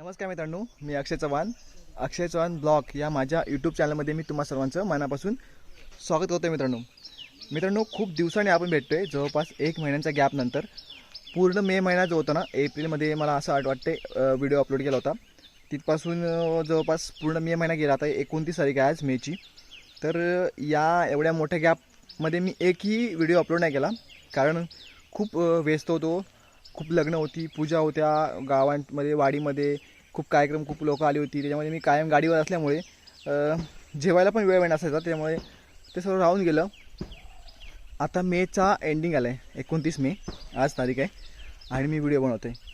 नमस्कार मित्रांनो मी अक्षय चव्हाण. अक्षय चव्हाण ब्लॉग या माझ्या यूट्यूब चॅनलमध्ये मी तुम्हा सर्वांचं मनापासून स्वागत करतो मित्रांनो. मित्रांनो खूप दिवसांनी आपण भेटतो आहे जवळपास एक महिन्यांच्या गॅपनंतर पूर्ण मे महिना जो होता ना एप्रिलमध्ये मला असं आठ वाटते व्हिडिओ अपलोड केला होता. तिथपासून जवळपास पूर्ण मे महिना गेला. आता एकोणतीस तारीख आहे आज मेची. तर या एवढ्या मोठ्या गॅपमध्ये मी एकही व्हिडिओ अपलोड नाही केला. कारण खूप व्यस्त होतो. खूप लग्न होती पूजा होत्या गावांमध्ये वाडीमध्ये खूप कार्यक्रम खूप लोकं आली होती. त्याच्यामध्ये मी कायम गाडीवर असल्यामुळे जेवायला पण वेळ वेळ नसायचा. त्यामुळे ते सर्व राहून गेलं. आता मेचा एंडिंग आला आहे एकोणतीस मे आज तारीख आहे. आणि मी व्हिडिओ बनवतो आहे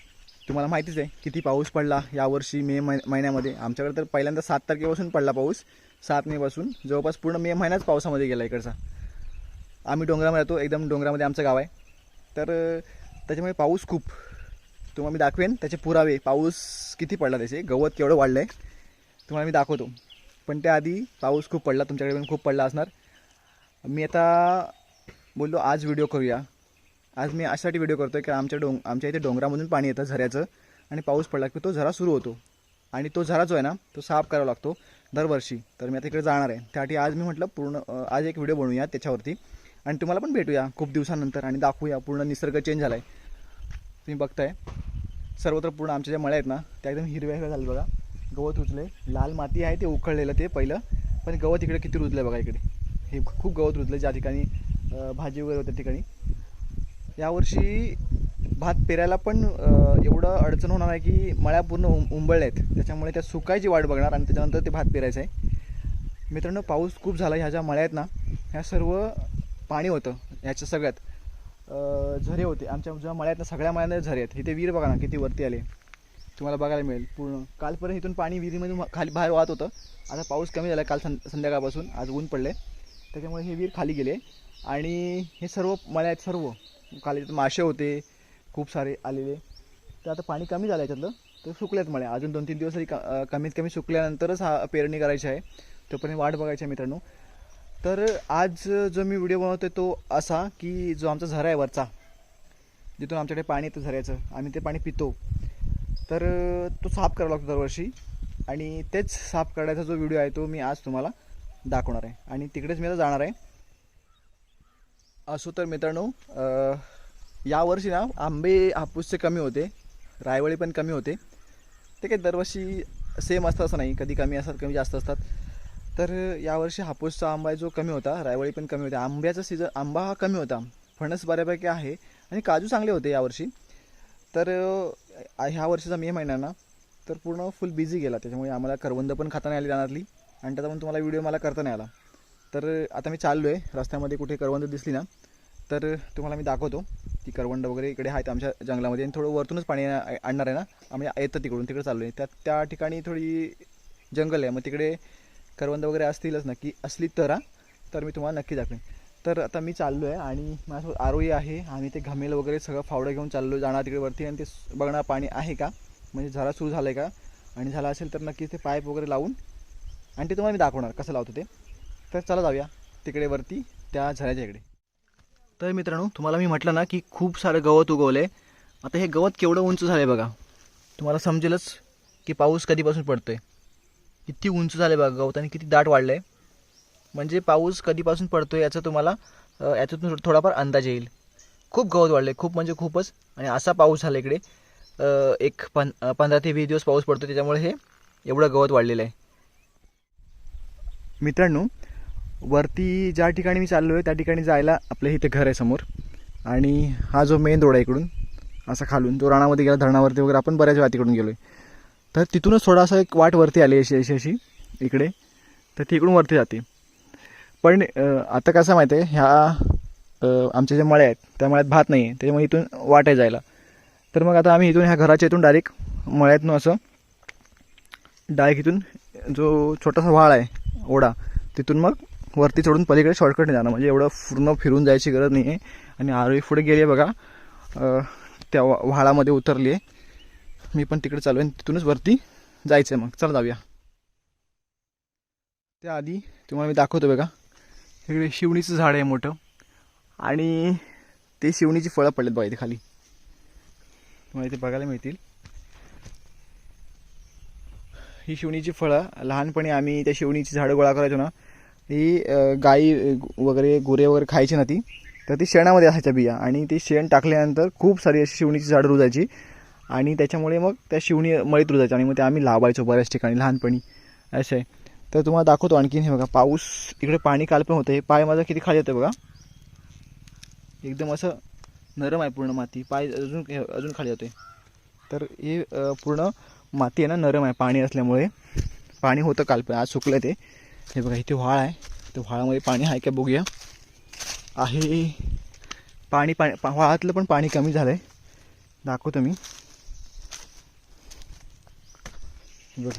तुम्हाला माहितीच आहे किती पाऊस पडला यावर्षी मे महिन्यामध्ये. आमच्याकडे तर पहिल्यांदा सात तारखेपासून पडला पाऊस. सात मेपासून. जवळपास पूर्ण मे महिनाच पावसामध्ये गेला इकडचा. आम्ही डोंगरामध्ये राहतो. एकदम डोंगरामध्ये आमचं गाव आहे. तर त्याच्यामुळे पाऊस खूप. तुम्हाला मी दाखवेन त्याचे पुरावे. पाऊस किती पडला त्याचे? गवत केवढं वाढलं आहे तुम्हाला मी दाखवतो. पण त्याआधी पाऊस खूप पडला तुमच्याकडे पण खूप पडला असणार. मी आता बोललो आज व्हिडिओ करूया. आज मी अशासाठी व्हिडिओ करतो आहे की आमच्या डोंग आमच्या इथे डोंगरामधून पाणी येतं झऱ्याचं आणि पाऊस पडला की तो झरा सुरू होतो. आणि तो झरा जो आहे ना तो साफ करावा लागतो दरवर्षी. तर मी आता इकडे जाणार आहे. त्यासाठी आज मी म्हटलं पूर्ण आज एक व्हिडिओ बनवूया त्याच्यावरती. आणि तुम्हाला पण भेटूया खूप दिवसानंतर आणि दाखवूया पूर्ण निसर्ग चेंज झाला आहे तुम्ही बघताय. सर्वत्र पूर्ण आमच्या ज्या मळ्या आहेत ना त्या एकदम हिरव्या हिरव्या झाल्या बघा. गवत रुजले लाल माती आहे ते उकळलेलं ते पहिलं. पण गवत इकडे किती रुजलं आहे बघा इकडे. हे खूप गवत रुजलं ज्या ठिकाणी भाजी वगैरे होत्या ठिकाणी. यावर्षी भात पेरायला पण एवढं अडचण होणार आहे की मळ्या पूर्ण उं उंबळल्या आहेत त्याच्यामुळे त्या सुकायची वाट बघणार आणि त्याच्यानंतर ते भात पेरायचं आहे मित्रांनो पाऊस खूप झाला ह्या ज्या मळ्या आहेत ना ह्या सर्व पाणी होतं ह्याच्या सगळ्यात. झरे होते. आमच्या ज्या मळ्यातनं सगळ्या मळ्यांना झरे आहेत. इथे विहीर बघा ना किती वरती आले. तुम्हाला बघायला मिळेल पूर्ण. कालपर्यंत इथून पाणी विहिरीमधून खाली बाहेर वाहत होतं. आता पाऊस कमी झाला काल सं संध्याकाळपासून. आज ऊन पडले त्याच्यामुळे हे विहीर खाली गेले आणि हे सर्व मळ्यात सर्व खाली मासे होते खूप सारे आलेले. तर आता पाणी कमी झालं याच्यातलं. तर सुकल्यात मळ्या. अजून दोन तीन दिवस तरी क कमीत कमी सुकल्यानंतरच हा पेरणी करायची आहे. तोपर्यंत वाट बघायची आहे मित्रांनो. तर आज जो मी व्हिडिओ बनवतो तो असा की जो आमचा झरा आहे वरचा जिथून आमच्याकडे पाणी येतं झऱ्याचं आम्ही ते पाणी पितो. तर तो साफ करावा लागतो दरवर्षी आणि तेच साफ करायचा जो व्हिडिओ आहे तो मी आज तुम्हाला दाखवणार आहे. आणि तिकडेच मी आता जाणार आहे. असो तर मित्रांनो यावर्षी ना आंबे हापूसचे कमी होते रायवळी पण कमी होते. ते काही दरवर्षी सेम असतं असं नाही कधी कमी असतात कमी जास्त असतात. तर यावर्षी हापूसचा आंबा जो कमी होता रायवळी पण कमी होते आंब्याचा सीझन आंबा हा कमी होता. फणस बऱ्यापैकी आहे आणि काजू चांगले होते यावर्षी. तर ह्या वर्षीचा मे महिना ना तर पूर्ण फुल बिझी गेला. त्याच्यामुळे आम्हाला करवंद पण खाता नाही आली रानातली आणि त्याचा पण तुम्हाला व्हिडिओ मला करता नाही आला तर आता मी चाललो आहे रस्त्यामध्ये कुठे करवंद दिसली ना तर तुम्हाला मी दाखवतो ती करवंड वगैरे इकडे आहेत आमच्या जंगलामध्ये. आणि थोडं वरतूनच पाणी आ- आणणार आहे ना. आम्ही येतं तिकडून. तिकडे चाललो आहे त्या त्या ठिकाणी थोडी जंगल आहे. मग तिकडे करवंद वगैरे असतीलच नक्की असली तर तर मी तुम्हाला नक्की दाखवेन. तर आता मी चाललो आहे आणि माझ्यासोबत आरोही आहे आणि ते घमेल वगैरे सगळं फावडं घेऊन चाललो जाणार तिकडे वरती आणि ते बघणार पाणी आहे का? म्हणजे झरा सुरू झालं आहे का? आणि झाला असेल तर नक्कीच ते पाईप वगैरे लावून आणि ते तुम्हाला मी दाखवणार कसं लावतो ते. तर चला जाऊया तिकडे वरती त्या झऱ्याच्या इकडे. तर मित्रांनो तुम्हाला मी म्हटलं ना की खूप सारं गवत उगवलं आहे आता हे गवत केवढं उंच झालं आहे बघा. तुम्हाला समजेलच की पाऊस कधीपासून पडतो आहे किती उंच झालं आहे बघा गवत आणि किती दाट वाढलं आहे म्हणजे पाऊस कधीपासून पडतो आहे याचा तुम्हाला याच्यातून थोडाफार अंदाज येईल. खूप गवत वाढलं आहे खूप म्हणजे खूपच. आणि असा पाऊस झाला इकडे. एक पं पंधरा ते वीस दिवस पाऊस पडतो त्याच्यामुळे हे एवढं गवत वाढलेलं आहे. मित्रांनो वरती ज्या ठिकाणी मी चाललो आहे त्या ठिकाणी जायला आपलं इथे घर आहे समोर. आणि हा जो मेन रोड आहे इकडून असा खालून जो राणामध्ये गेला धरणावरती वगैरे आपण बऱ्याच वेळा तिकडून गेलो आहे तर तिथूनच थोडासा एक वाट वरती आली अशी अशी अशी इकडे. तर ती इकडून वरती जाते. पण आता कसं माहिती आहे ह्या आमच्या ज्या मळ्या आहेत त्या मळ्यात भात नाही आहे त्याच्यामुळे इथून वाट आहे जायला. तर मग आता आम्ही इथून ह्या घराच्या इथून डायरेक्ट मळ्यातून असं डायरेक्ट इथून जो छोटासा व्हाळ आहे ओढा तिथून मग वरती चढून पलीकडे शॉर्टकटने जाणं. म्हणजे एवढं पूर्ण फिरून जायची गरज नाही आहे आणि आरोही पुढे गेली आहे बघा त्या वा- व्हाळामध्ये उतरली आहे मी पण तिकडे चालू आहे तिथूनच वरती जायचं आहे मग. चला जाऊया. त्याआधी तुम्हाला मी दाखवतो बघा. इकडे शिवणीचं झाड आहे मोठं. आणि ते शिवणीची फळं पडलेत बघा इथे खाली. तुम्हाला इथे बघायला मिळतील. ही शिवणीची फळं लहानपणी आम्ही त्या शिवणीची झाडं गोळा करायचो ना. ही गाई वगैरे गुरे वगैरे खायची ना ती. तर ती शेणामध्ये असायच्या बिया. आणि ती शेण टाकल्यानंतर खूप सारी अशी शिवणीची झाडं रुजायची. आणि त्याच्यामुळे मग त्या शिवणी मळीत रुजायच्या आणि मग ते आम्ही लावायचो बऱ्याच ठिकाणी लहानपणी. असं आहे. तर तुम्हाला दाखवतो आणखीन हे बघा पाऊस इकडे पाणी काल पण होतं. हे पाय माझा किती खाली येतं बघा. एकदम असं नरम आहे पूर्ण माती. पाय अजून अजून खाली जाते तर हे पूर्ण माती आहे ना नरम आहे पाणी असल्यामुळे. पाणी होतं काल पण आज सुकलं ते. हे बघा इथे व्हाळ आहे. तर व्हाळामध्ये पाणी आहे का बघूया. आहे. पाणी पाणी पा- व्हाळातलं पण पाणी कमी झालं आहे दाखवतो मी हे बघा.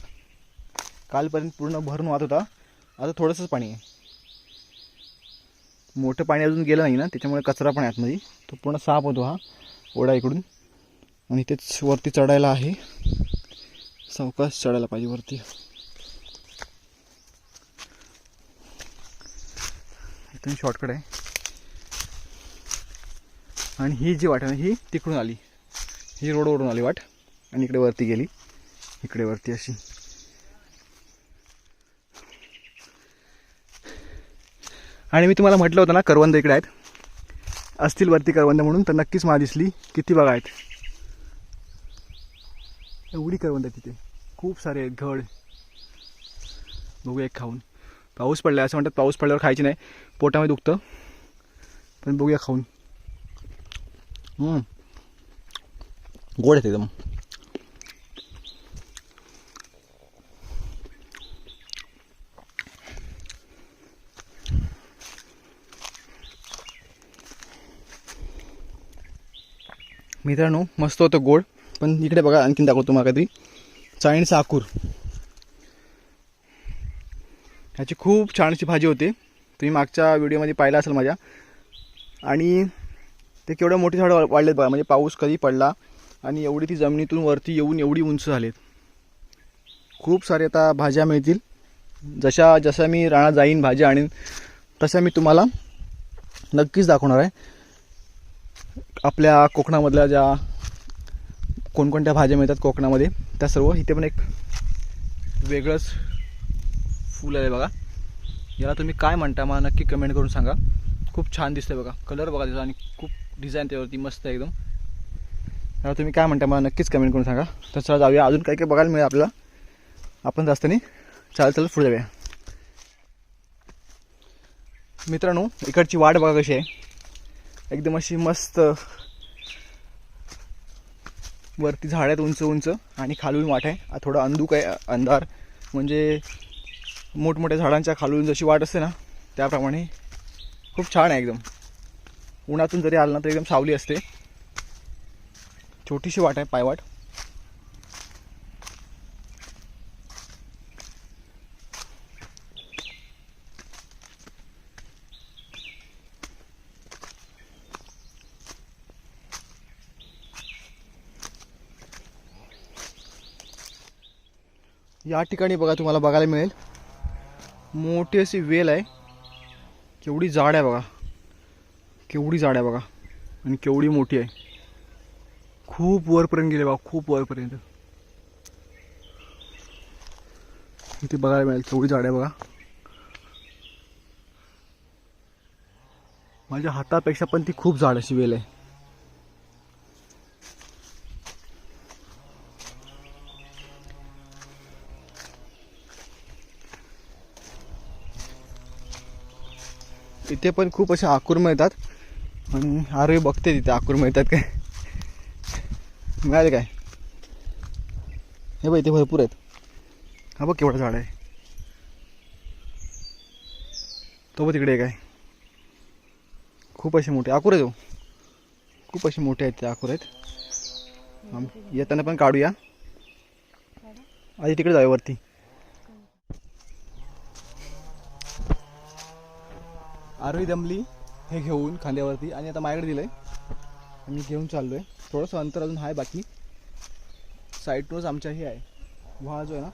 कालपर्यंत पूर्ण भरून वाहत होता. आता थोडंसंच पाणी आहे. मोठं पाणी अजून गेलं नाही ना त्याच्यामुळे कचरा पण आहे आतमध्ये. तो पूर्ण साफ होतो हा ओढा इकडून. आणि तेच वरती चढायला आहे. सावकाश चढायला पाहिजे वरती. इथून शॉर्टकट आहे. आणि ही जी वाट आहे ना ही तिकडून आली. ही रोडवरून आली वाट. आणि इकडे वरती गेली. इकडे वरती अशी. आणि मी तुम्हाला म्हटलं होतं ना करवंद इकडे आहेत. असतील वरती करवंद म्हणून तर नक्कीच मला दिसली. किती बघा आहेत. एवढी करवंद आहे तिथे. खूप सारे आहेत घड. बघूया एक खाऊन. पाऊस पडला असं म्हणतात पाऊस पडल्यावर खायची नाही. पोटामध्ये दुखतं. पण बघूया खाऊन. गोड आहेत एकदम. मित्रांनो मस्त होतं गोड. पण इकडे बघा आणखीन दाखवतो मला काहीतरी. चायनीज आकूर ह्याची खूप छान अशी भाजी होते. तुम्ही मागच्या व्हिडिओमध्ये पाहिला असेल माझ्या. आणि ते केवढं मोठी झाडं वाढलेत बघा म्हणजे पाऊस कधी पडला आणि एवढी ती जमिनीतून वरती येऊन एवढी उंच झालेत. खूप सारे आता भाज्या मिळतील. जशा जशा मी राणा जाईन भाज्या आणीन तशा मी तुम्हाला नक्कीच दाखवणार आहे. आपल्या कोकणामधल्या ज्या कोणकोणत्या भाज्या मिळतात कोकणामध्ये त्या सर्व इथे पण एक वेगळंच फूल आहे बघा. याला तुम्ही काय म्हणता मला नक्की कमेंट करून सांगा. खूप छान दिसतं बघा. कलर बघा त्याचा आणि खूप डिझाईन त्यावरती मस्त आहे एकदम. याला तुम्ही काय म्हणता मला नक्कीच कमेंट करून सांगा. तर चला जाऊया. अजून काय काय बघायला मिळेल आपल्याला. आपण जास्त नाही. चालत चालत पुढे जाऊया. मित्रांनो इकडची वाट बघा कशी आहे. एकदम अशी मस्त वरती झाड आहेत उंच उंच आणि खालून वाट आहे. थोडं थोडा अंधुक आहे अंधार. म्हणजे मोठमोठ्या झाडांच्या खालून जशी वाट असते ना त्याप्रमाणे खूप छान आहे एकदम. उन्हातून जरी आलं ना तर एकदम सावली असते. छोटीशी वाट आहे पायवाट. या ठिकाणी बघा तुम्हाला बघायला मिळेल. मोठी अशी वेल आहे. केवढी जाड आहे बघा. केवढी जाड आहे बघा. आणि केवढी मोठी आहे. खूप वरपर्यंत गेले बघा खूप वरपर्यंत. इथे बघायला मिळेल केवढी जाड आहे बघा. माझ्या हातापेक्षा पण ती खूप जाड अशी वेल आहे. तिथे पण खूप असे आकूर मिळतात. आणि अरे बघते तिथे आकूर मिळतात काय? मिळाले काय? हे बघ इथे भरपूर आहेत. हा बघ केवढं झाड आहे. तो बघ तिकडे काय खूप असे मोठे आकूर आहे हो. खूप असे मोठे आहेत ते आकूर आहेत. येताना पण काढूया. आधी तिकडे जाऊया वरती. आरोही दमली हे घेऊन खांद्यावरती आणि आता माझ्याकडे दिलं आहे मी घेऊन चाललो आहे थोडंसं अंतर अजून आहे बाकी. साईडनंच आमच्या हे आहे. व्हा जो आहे ना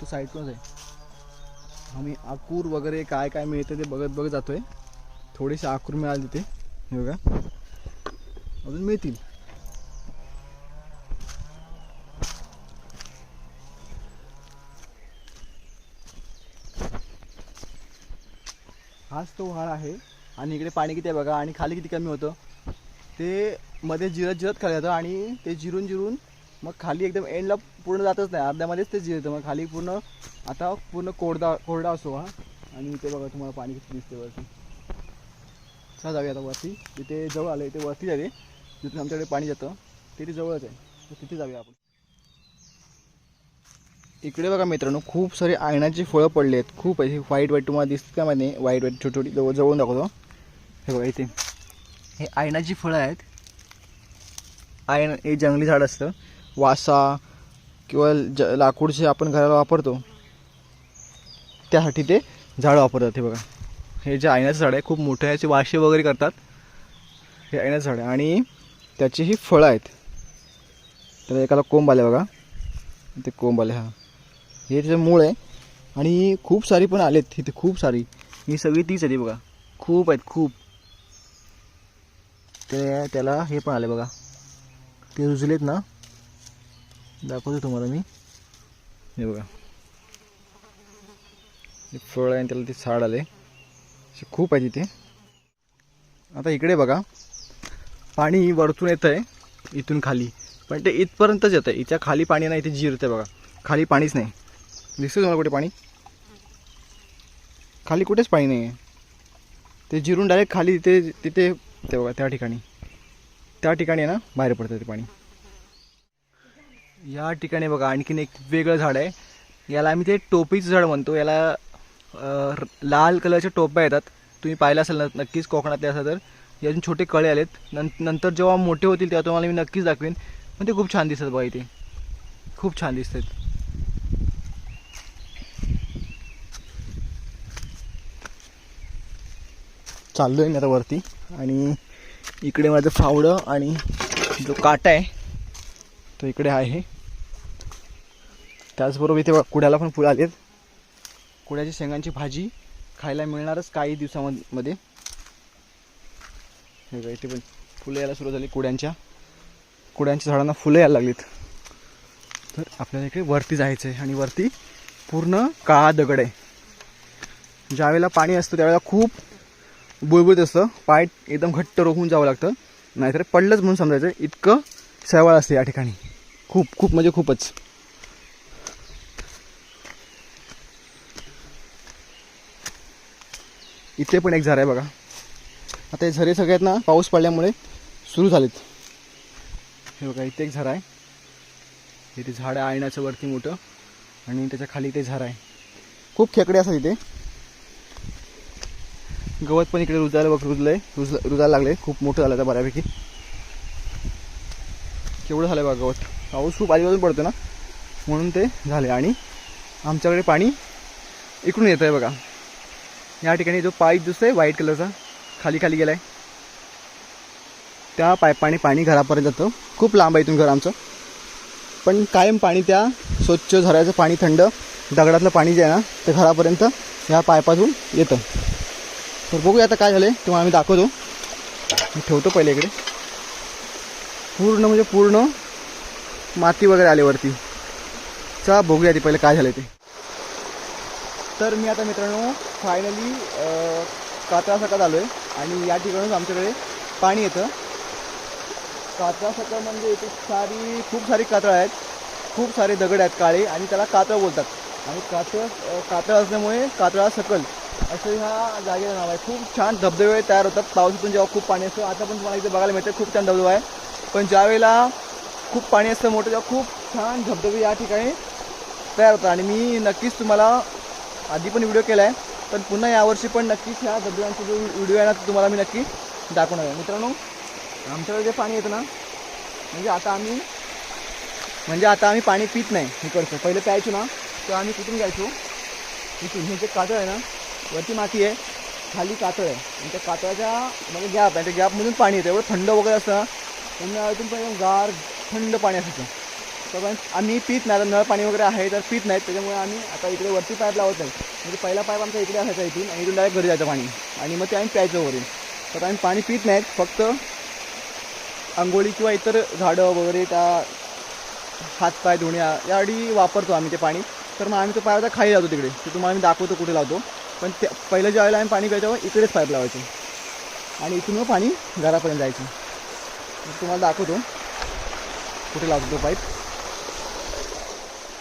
तो साईडनंच आहे. आम्ही आकूर वगैरे काय काय मिळतं ते बघत बघत जातो आहे थोडेसे आकूर मिळाले तिथे. हे बघा. अजून मिळतील. हाच तो व्हाळ आहे. आणि इकडे पाणी किती आहे बघा आणि खाली किती कमी होतं? ते मध्ये जिरत जिरत खाली जातं आणि ते जिरून जिरून मग खाली एकदम एंडला पूर्ण जातच नाही. अर्ध्यामध्येच ते जिरतं. मग खाली पूर्ण आता पूर्ण कोरडा कोरडा असतो हा. आणि इथे बघा तुम्हाला पाणी किती दिसते वरती. चला जाऊया आता वरती. तिथे जवळ आलं इथे वरती जाते जिथून आमच्याकडे पाणी जातं तिथे जवळच आहे. तर तिथे जाऊया आपण. इकडे बघा मित्रांनो खूप सारे आयनाची फळं पडले आहेत खूप आहे. व्हाईट व्हाईट तुम्हाला दिसत का माहिती? व्हाईट व्हाईट छोटी छोटी जवळ जवळून दाखवतो. हे बघा इथे. हे आयनाची फळं आहेत. आयन हे जंगली झाड असतं. वासा किंवा ज लाकूड जे आपण घराला वापरतो. त्यासाठी ते झाड वापरतात. हे बघा. हे जे आयनाचं झाड आहे खूप मोठं आहे. याचे वाशे वगैरे करतात. हे आयनाचं झाड आहे. आणि त्याची ही फळं आहेत. तर एकाला कोंब आले बघा. ते कोंब आले हा. हे त्याचं मूळ आहे आणि खूप सारी पण आलेत इथे खूप सारी. ही सगळी तीच आहे बघा. खूप आहेत खूप. ते त्याला हे पण आले बघा. ते रुजलेत ना. दाखवतो तुम्हाला मी. हे बघा. हे फळ आहे आणि त्याला ते झाड आले असे खूप आहे तिथे आता इकडे बघा. पाणी वरतून येतं आहे इथून खाली. पण ते इथपर्यंतच येतं इथच्या खाली पाणी नाही इथे जिरतं बघा. खाली पाणीच नाही. दिसतं तुम्हाला कुठे पाणी? खाली कुठेच पाणी नाही आहे ते जिरून डायरेक्ट खाली तिथे तिथे ते बघा त्या ठिकाणी. त्या ठिकाणी आहे ना बाहेर पडतं ते पाणी. या ठिकाणी बघा आणखीन एक वेगळं झाड आहे. याला आम्ही ते टोपीचं झाड म्हणतो. याला लाल कलरच्या टोप्या येतात. तुम्ही पाहिलं असेल ना नक्कीच कोकणातले असा तर. यातून छोटे कळे आलेत. नं नंतर जेव्हा मोठे होतील तेव्हा तुम्हाला मी नक्कीच दाखवेन. पण ते खूप छान दिसतात बघा इथे. खूप छान दिसतात. चाललो आहे मी आता वरती. आणि इकडे माझं फावडं आणि जो काटा आहे तो इकडे आहे. त्याचबरोबर इथे कुड्याला पण फुलं आलेत. कुड्याची शेंगांची भाजी खायला मिळणारच काही दिवसामध्ये. हे का इथे पण फुलं यायला सुरू झाली कुड्यांच्या. कुड्यांच्या झाडांना फुलं यायला लागलीत. तर आपल्याला इकडे वरती जायचं आहे आणि वरती पूर्ण काळा दगड आहे. ज्यावेळेला पाणी असतं त्यावेळेला खूप बुळबुळत असतं. पाय एकदम घट्ट रोखून जावं लागतं. नाहीतर पडलंच म्हणून समजायचं. इतकं सहवाळ असते या ठिकाणी. खूप खूप म्हणजे खूपच. इथे पण एक झरा आहे बघा. आता हे झरे सगळ्यात ना पाऊस पडल्यामुळे सुरू झालेत. हे बघा इथे एक झरा आहे. इथे झाड आहे वरती मोठं. आणि त्याच्याखाली ते झरा आहे. खूप खेकडे असतात इथे. गवत पण इकडे रुजायला बघ रुजलंय. रुज रुजायला लागले खूप मोठं झालं आता बऱ्यापैकी. केवढं झालं बघा गवत. पाऊस खूप आजूबाजून पडतो ना? म्हणून ते झाले आणि आमच्याकडे पाणी इकडून येतं आहे बघा. या ठिकाणी जो पाईप दिसतोय व्हाईट कलरचा खाली खाली गेलाय. त्या पाईपाने पाणी घरापर्यंत जातं. खूप लांब आहे इथून घर आमचं. पण कायम पाणी त्या स्वच्छ झऱ्याचं पाणी थंड दगडातलं पाणी जे आहे ना ते घरापर्यंत ह्या पायपातून येतं. तर बघूया आता काय झालं आहे तेव्हा आम्ही दाखवतो. मी ठेवतो पहिले इकडे. पूर्ण म्हणजे पूर्ण माती वगैरे आल्यावरती चा बघूया ती पहिले काय झालं ते. तर मी आता मित्रांनो फायनली कात्रा सकाळ आलो आहे आणि या ठिकाणून आमच्याकडे पाणी येतं. कात्रा सकाळ म्हणजे इथे सारी खूप सारी कातळं आहेत. खूप सारे दगड आहेत काळे आणि त्याला कातळ बोलतात. आणि कातळ कातळ असल्यामुळे कातळा सकल. असं ह्या जागेचं नाव आहे. खूप छान धबधबे तयार होतात. पावसातून जेव्हा खूप पाणी असतं आता पण तुम्हाला इथे बघायला मिळतं खूप छान धबधबा आहे. पण ज्यावेळेला खूप पाणी असतं मोठं तेव्हा खूप छान धबधबे या ठिकाणी तयार होतात. आणि मी नक्कीच तुम्हाला आधी पण व्हिडिओ केला आहे पण पुन्हा यावर्षी पण नक्कीच ह्या धबधब्यांचा जो व्हिडिओ आहे ना तो तुम्हाला मी नक्की दाखवणार आहे. मित्रांनो आमच्याकडे जे पाणी येतं ना म्हणजे आता आम्ही म्हणजे आता आम्ही पाणी पित नाही हे करतो पहिले प्यायचो ना तर आम्ही कुठून घ्यायचो? इथून. हे जे काजळ आहे ना वरती माती आहे खाली कातळ आहे. आणि त्या कातळाच्या म्हणजे गॅप आहे. त्या गॅपमधून पाणी येतं. एवढं थंड वगैरे असतं उन्हाळ्यातून पण एकदम गार थंड पाणी असायचं. तर पण आम्ही पीत नाही. आता नळ पाणी वगैरे आहे तर पीत नाहीत त्याच्यामुळे आम्ही आता इकडे वरती पाईप लावत नाही. म्हणजे पहिला पाईप आमचा इकडे असायचा इथून आणि इथून डायरेक्ट घरी जायचं पाणी. आणि मग ते आम्ही प्यायचं वगैरे तर आम्ही पाणी पित नाहीत. फक्त आंघोळी किंवा इतर झाडं वगैरे त्या हातपाय धुण्या यासाठी वापरतो आम्ही ते पाणी. तर मग आम्ही तो पायाचा खाली लावतो तिकडे. ते तुम्हाला आम्ही दाखवतो कुठे लावतो. पण ते पहिलं ज्यावेळेला आम्ही पाणी प्यायचो इकडेच पाईप लावायचो. आणि इथून मग पाणी घरापर्यंत जायचं. मग तुम्हाला दाखवतो. कुठे लावतो पाईप.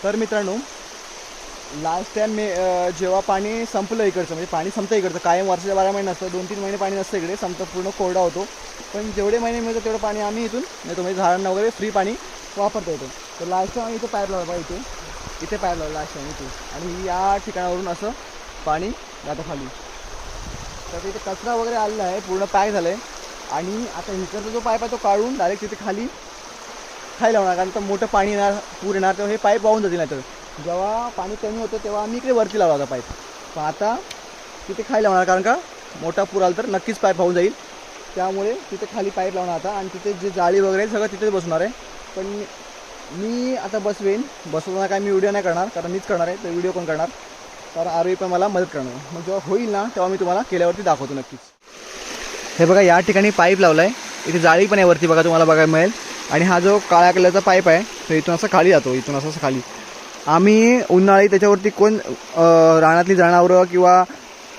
तर मित्रांनो लास्ट टाईम मी जेव्हा पाणी संपलं इकडचं म्हणजे पाणी संपतं इकडचं कायम वर्षाच्या बारा महिने नसतं दोन तीन महिने पाणी नसतं इकडे संपतं पूर्ण कोरडा होतो. पण जेवढे महिने मिळतं तेवढं पाणी आम्ही इथून नाही तुम्ही म्हणजे झाडांना वगैरे फ्री पाणी वापरता येतो तर लास्ट टाईम आम्ही इथे पाईप लावला पाहिजे इथे. इथे पाईप लावला लास्ट टाईम इथे. आणि या ठिकाणावरून असं पाणी खाली. तर तिथे कचरा वगैरे आलेला आहे पूर्ण पॅक झालं आहे आणि आता इकडचा जो पाईप आहे तो काढून डायरेक्ट तिथे खाली खायला लावणार कारण तर मोठं पाणी येणार पूर येणार तेव्हा हे पाईप वाहून जातील नाही तर जेव्हा पाणी कमी होतं तेव्हा आम्ही इकडे वरती लावला होता पाईप. पण आता तिथे खायला लावणार कारण का मोठा पूर आला तर नक्कीच पाईप वाहून जाईल. त्यामुळे तिथे खाली पाईप लावणार आता आणि तिथे जे जाळी वगैरे आहे, सगळं तिथेच बसणार आहे. पण मी आता बसवेन. बसवताना काय मी व्हिडिओ नाही करणार कारण मीच करणार आहे तर व्हिडिओ कोण करणार? कारण आरोही पण मला मदत करणार. मग जेव्हा होईल ना तेव्हा मी तुम्हाला केल्यावरती दाखवतो नक्कीच. हे बघा या ठिकाणी पाईप लावला आहे इथे जाळी पण आहे वरती बघा तुम्हाला बघायला मिळेल. आणि हा जो काळ्या कलरचा पाईप आहे तो इथून असं खाली जातो इथून असं असं खाली. आम्ही उन्हाळी त्याच्यावरती कोण रानातली जनावरं किंवा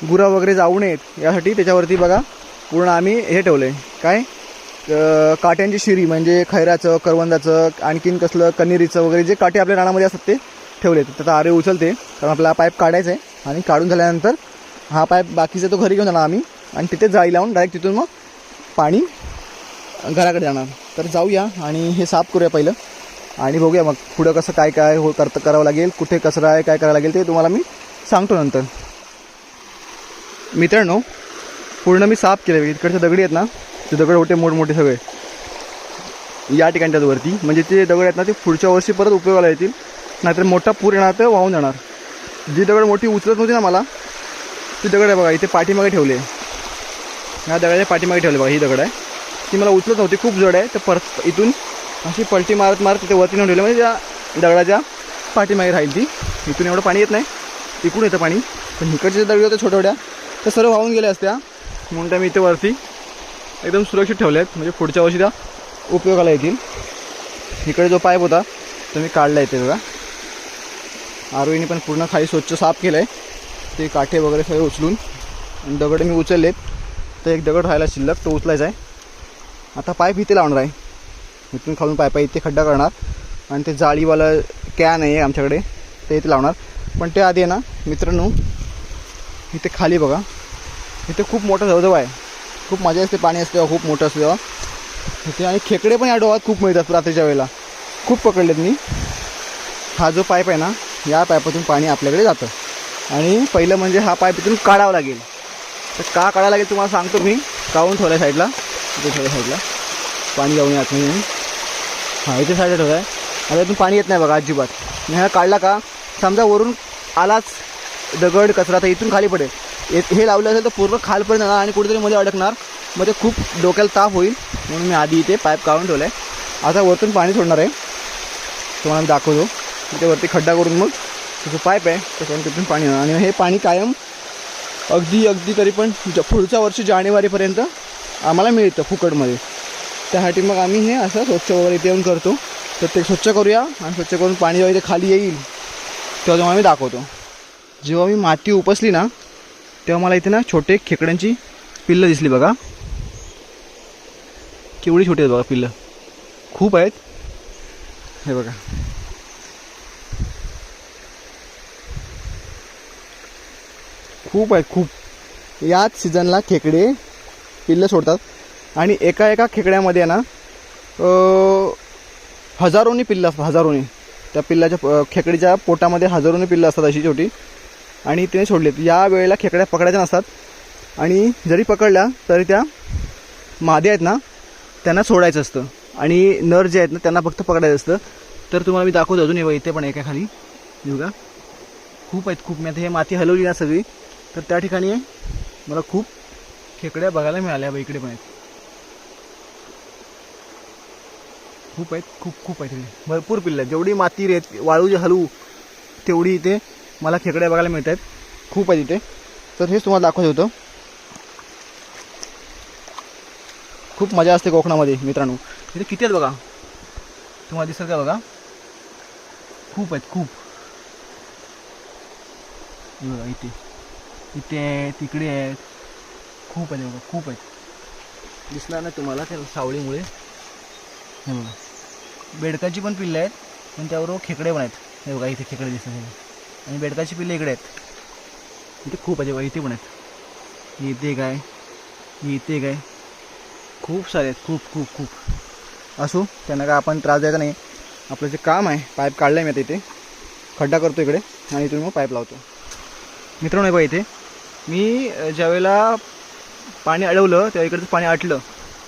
गुरं वगैरे जाऊ नयेत यासाठी त्याच्यावरती बघा पूर्ण आम्ही हे ठेवलं आहे काय काट्यांची शिरी म्हणजे खैराचं करवंदाचं आणखीन कसलं कन्हेरीचं वगैरे जे काटे आपल्या रानामध्ये असतात ते ठेवले तर आरे उचलते कारण आपला पाईप काढायचा आहे आणि काढून झाल्यानंतर हा पाईप बाकीचा तो घरी घेऊन जाणार आम्ही. आणि तिथे जाळी लावून डायरेक्ट तिथून मग पाणी घराकडे जाणार. तर जाऊया आणि हे साफ करूया पहिलं. आणि बघूया मग पुढं कसं काय काय हो करतं करावं लागेल कुठे कचरा आहे काय करावं लागेल ते तुम्हाला मी सांगतो नंतर. मित्रांनो पूर्ण मी साफ केलं इकडचे दगडी आहेत ना ते दगड होते मोठमोठे सगळे. या ठिकाणच्यावरती म्हणजे ते दगड आहेत ना ते पुढच्या वर्षी परत उपयोगाला येतील. नाहीतर मोठा पूर येणार तर वाहून जाणार. जी दगड मोठी उचलत नव्हती ना मला ती दगड आहे बघा इथे पाठीमागे ठेवली आहे. ह्या दगडाच्या पाठीमागे ठेवले बघा ही दगड आहे. ती मला उचलत नव्हती खूप जड आहे. तर परत इथून अशी पलटी मारत मारत तिथे वरती नेऊन ठेवली म्हणजे त्या दगडाच्या पाठीमागे राहील ती. इथून एवढं पाणी येत नाही इकडून येतं पाणी. पण इकडच्या दगडी होत्या छोट्या त्या सर्व वाहून गेल्या असत्या. म्हणून त्या मी इथे वरती एकदम सुरक्षित ठेवल्या आहेत म्हणजे पुढच्या वर्षी त्या उपयोगाला येतील. इकडे जो पाईप होता तो मी काढला येते बघा. आरोईने पण पूर्ण खाली स्वच्छ साफ केलं आहे ते काठे वगैरे सगळे उचलून आणि दगड मी उचललेत. तर एक दगड राहायला शिल्लक तो उचलायचा आहे. आता पाईप इथे लावणार आहे. इथून खालून पाईप इथे खड्डा करणार. आणि ते जाळीवालं कॅन आहे आमच्याकडे ते इथे लावणार. पण ते आधी आहे ना मित्रांनो इथे खाली बघा. इथे खूप मोठा धबधबा आहे. खूप मजा असते पाणी असते खूप मोठं असते तेव्हा. इथे आणि खेकडे पण या डोहात खूप मिळतात रात्रीच्या वेळेला. खूप पकडलेत मी. हा जो पाईप आहे ना या पाईपातून पाणी आपल्याकडे जातं. आणि पहिलं म्हणजे हा पाईप इथून काढावा लागेल. तर का काढावं लागेल तुम्हाला सांगतो मी. काढून ठेवला साईडला. इथे ठेवल्या साईडला. पाणी जाऊन येत नाही हां इथे साईडला ठेवला आहे आता इथून पाणी येत नाही बघा अजिबात. मी हा काढला का? समजा वरून आलाच दगड कचरा तर इथून खाली पडेल. हे- हे लावलं असेल तर पूर्ण खालपर्यंत जाणार आणि कुठेतरी मध्ये अडकणार. मग ते खूप डोक्याला ताप होईल. म्हणून मी आधी इथे पाईप काढून ठेवला आहे आता वरतून पाणी सोडणार आहे. तुम्हाला मी दाखवतो. तिथे वरती खड्डा करून मग जो पाईप आहे त्याच्यावर तिथून पाणी येणार. आणि हे पाणी कायम अगदी अगदी तरी पण ज पुढच्या वर्षी जानेवारीपर्यंत आम्हाला मिळतं फुकटमध्ये. त्यासाठी मग आम्ही हे असं स्वच्छ वगैरे इथे येऊन करतो. तर ते स्वच्छ करूया आणि स्वच्छ करून पाणी जेव्हा इथे खाली येईल तेव्हा तुम्हाला आम्ही दाखवतो. जेव्हा मी माती उपसली ना तेव्हा मला इथे ना छोटे खेकड्यांची पिल्लं दिसली बघा. केवढी छोटी आहेत बघा पिल्लं. खूप आहेत. हे बघा. खूप आहेत खूप. याच सीझनला खेकडे पिल्लं सोडतात. आणि एका एका खेकड्यामध्ये ना हजारोनी पिल्लं असतात हजारोनी. त्या पिल्लाच्या खेकडीच्या पोटामध्ये हजारोनी पिल्लं असतात अशी छोटी. आणि तिने सोडलीत. या वेळेला खेकड्या पकडायच्या नसतात. आणि जरी पकडल्या तरी त्या मादे आहेत ना त्यांना सोडायचं असतं. आणि नर जे आहेत ना त्यांना फक्त पकडायचं असतं. तर तुम्हाला मी दाखवतो अजून हे इथे पण एका खाली. येऊ बघा. खूप आहेत खूप. मी आता हे माती हलवली ना सगळी. तर त्या ठिकाणी मला खूप खेकड्या बघायला मिळाल्या बघ इकडे पण आहेत. खूप आहेत खूप खूप आहेत इकडे. भरपूर पिल्लं आहेत. जेवढी माती रेत वाळू जे हलवू तेवढी इथे मला खेकड्या बघायला मिळत आहेत. खूप आहेत इथे. तर हेच तुम्हाला दाखवत होतं. खूप मजा असते कोकणामध्ये मित्रांनो. इथे किती आहेत बघा? तुम्हाला दिसत का बघा? खूप आहेत खूप. बघा इथे. इथे आहेत तिकडे आहेत. खूप आहेत बघा खूप आहेत. दिसणार नाही तुम्हाला त्या सावळीमुळे. हे बघा. बेडकाची पण पिल्लं आहेत पण त्याबरोबर खेकडे पण आहेत. हे बघा इथे खेकडे दिसतात. हे आणि बेडकाची पिल्ले इकडे आहेत. इथे खूप आहे बघा इथे पण आहेत. इथे काय? इथे काय? खूप सारे आहेत. खूप खूप खूप. असो त्यांना काय आपण त्रास द्यायचा नाही. आपलं जे काम आहे पाईप काढलं आहे मी आता इथे. खड्डा करतो इकडे आणि इथून मग पाईप लावतो. मित्रांनो बघा इथे. मी ज्यावेळेला पाणी अडवलं तेव्हा इकडचं पाणी आटलं.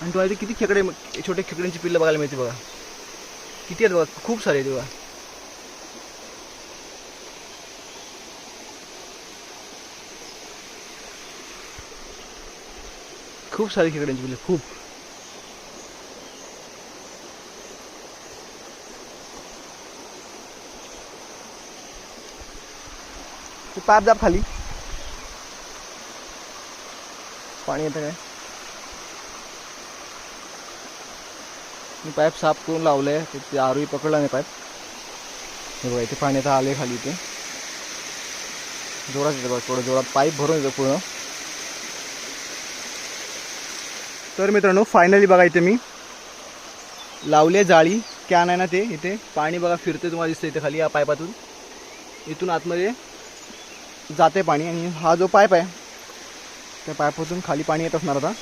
आणि तुम्हाला ते किती खेकडे छोटे खेकड्यांची पिल्लं बघायला मिळते बघा. किती आहेत बघा खूप सारे आहेत बघा. खूप सारे खेकड्यांची पिल्ले खूप. पाप पाईप दाब खाली. पाणी येतं काय मी पाईप साफ करून लावलं आहे ते आरोही पकडला नाही पाईप हे बघा इथे पाणी आता आले खाली इथे जोरात येतं बघा थोडं जोरात पाईप भरून येतं पूर्ण तर मित्रांनो फायनली बघा इथे मी। लावले जाळी कॅन आहे ना ते इथे। पाणी बघा फिरते तुम्हाला दिसतं इथे खाली या पाईपातून इथून आतमध्ये जाते पाणी आणि हा जो पाईप आहे त्या पाईपातून खाली पाणी येत असणार आता.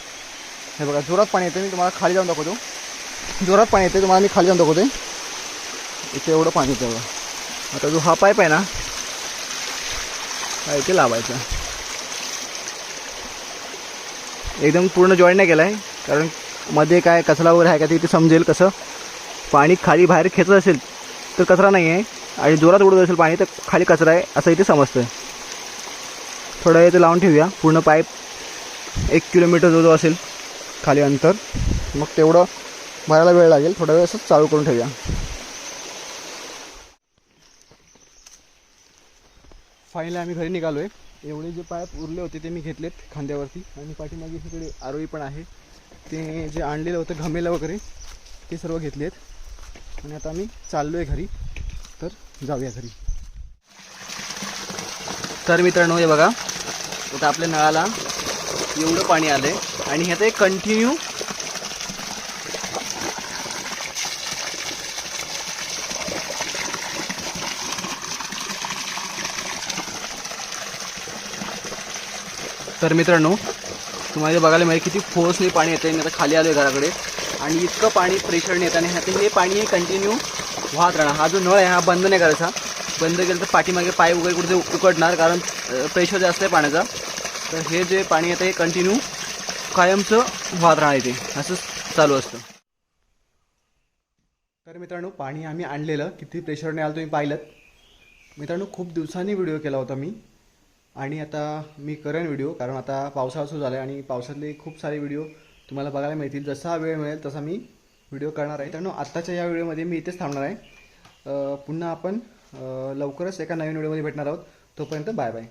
हे बघा जोरात पाणी येते मी तुम्हाला खाली जाऊन दाखवतो. जोरात पाणी येते तुम्हाला मी खाली जाऊन दाखवते इथे एवढं पाणी येतं बघा. आता जो हा पाईप आहे ना हा इथे लावायचा. एकदम पूर्ण जॉईन नाही केला आहे कारण मध्ये काय कचरा वगैरे आहे का ते इथे समजेल कसं. पाणी खाली बाहेर खेचत असेल तर कचरा नाही आहे आणि जोरात उडत असेल पाणी तर खाली कचरा आहे असं इथे समजतं आहे थोडं वेळ ते लावून ठेवूया. पूर्ण पाईप एक किलोमीटर जो जो असेल खाली अंतर. मग तेवढं भरायला वेळ लागेल. थोडा वेळ असंच चालू करून ठेवूया. फायनली आम्ही घरी निघालो आहे एवढे जे पाईप उरले होते ते मी घेतलेत खांद्यावरती. आणि पाठीमागे सगळे आरोळी पण आहे. ते जे आणलेलं होतं घमेलं वगैरे ते सर्व घेतले आहेत आणि आता आम्ही चाललो आहे घरी. तर जाऊया घरी. तर मित्रांनो हे बघा. आता आपल्या नळाला एवढं पाणी आलं आहे आणि ह्याचं एक कंटिन्यू तर मित्रांनो तुम्हाला बघायला मिळेल किती फोर्सने पाणी येतं मी आता खाली आलो आहे घराकडे. आणि इतकं पाणी प्रेशरने येतं आणि ह्याचं हे पाणी कंटिन्यू वाहत राहणार. हा जो नळ आहे हा बंद नाही करायचा. बंद केलं तर पाठीमागे पाय वगैरे कुठे उकडणार कारण प्रेशर जास्त आहे पाण्याचा. तर हे जे पाणी येतं हे कंटिन्यू कायमचं वाहत राहते असंच चालू असतं. तर मित्रांनो पाणी आम्ही आणलेलं. किती प्रेशरने आलं तुम्ही पाहिलं मित्रांनो खूप दिवसांनी व्हिडिओ केला होता मी. आणि आता मी करेन व्हिडिओ कारण आता पावसाळा सुरू झाला आहे आणि पावसातले खूप सारे व्हिडिओ तुम्हाला बघायला मिळतील. जसा वेळ मिळेल तसा मी व्हिडिओ करणार आहे. मित्रांनो आत्ताच्या या व्हिडिओमध्ये मी इथेच थांबणार आहे. पुन्हा आपण लवकरच एका नवीन व्हिडिओमध्ये भेटणार आहोत. तोपर्यंत बाय बाय